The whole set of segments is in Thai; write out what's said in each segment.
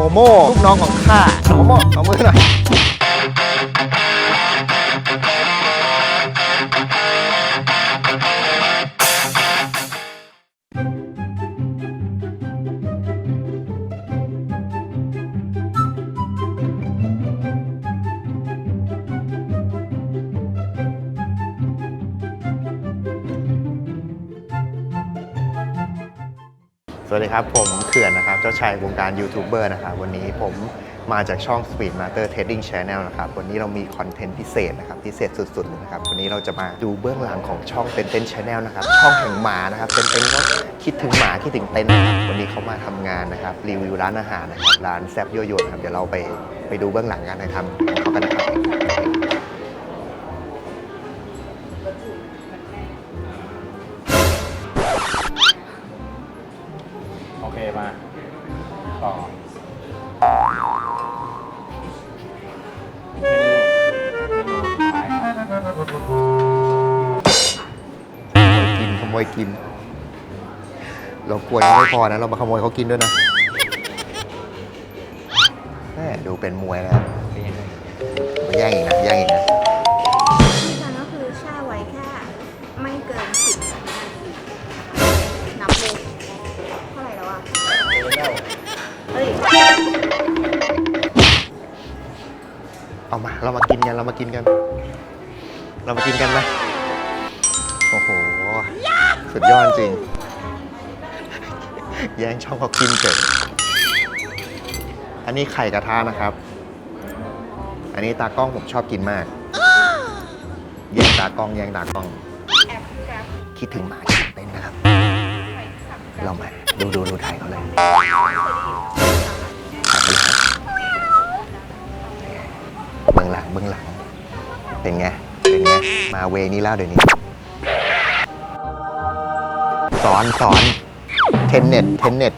โมโม่ลูกน้องของข้าโมโม่เอามือหน่อย สวัสดีครับ ผมเขื่อนนะครับ เจ้าชายวงการยูทูบเบอร์นะครับ วันนี้ผมมาจากช่อง Speed Master Trading Channel นะครับ วันนี้เรามีคอนเทนต์พิเศษนะครับ พิเศษสุดๆนะครับ วันนี้เราจะมาดูเบื้องหลังของช่องเต้นเต้นชาแนลนะครับ ช่องแห่งหมานะครับเต้นเต้นก็คิดถึงหมาคิดถึงเต้นนะครับวันนี้เขามาทำงานนะครับ รีวิวร้านอาหารนะครับ ร้านแซบโยโย่นะครับ เดี๋ยวเราไปไปดูเบื้องหลังการถ่ายทำของเขากันนะครับ มาต่อเมนูสุดท้ายครับกินขโมยกิน เรากลัวยังไม่พอนะ เรามาขโมยเขากินด้วยนะแม่ดูเป็นมวยแล้วเป็นยังไงมาแย่งอีกนะแย่งอีกนะที่การก็คือแช่ไว้แค่ ไม่เกินสิบนาทีนับเลย เอามา เรามากินกัน เรามากินกัน เรามากินกันไหมโอ้โห สุดยอดจริง แย่งช่องเขากินเกิดอันนี้ไข่กระทะนะครับ อันนี้ตากล้องผมชอบกินมาก แย่งตากล้อง แย่งตากล้อง คิดถึงหมาคิดเต้นนะครับ เรามาดูดูดูถ่ายเขาเลย เบื้องหลัง เป็นไง เป็นไง มาเวนี้แล้วเดี๋ยวนี้ สอนสอนเทนเน็ตเทนเน็ต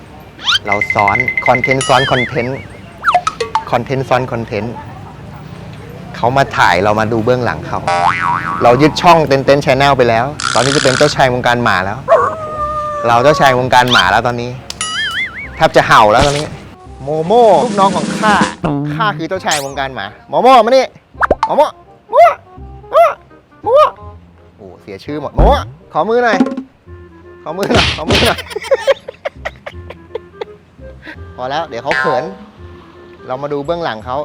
เราสอนคอนเทนต์ซ้อนคอนเทนต์คอนเทนต์ซ้อนคอนเทนต์เขามาถ่ายเรามาดูเบื้องหลังเขา เรายึดช่องเต้นเต้นชแนลไปแล้ว ตอนนี้จะเป็นเจ้าชายวงการหมาแล้ว เราเจ้าชายวงการหมาแล้วตอนนี้แทบจะเห่าแล้วตอนนี้ โมโม่ลูกน้องของข้าข้าคือเจ้าชายวงการหมา โมโม่มานี่ อ๋อมั่วมั่วมั่วมั่โอ้เสียชื่อหมดหมั่ขอมือหน่อยขอมือหน่อยขอมือหน่อยพอแล้วเดี๋ยวเขาเขิน เรามาดูเบื้องหลังเขา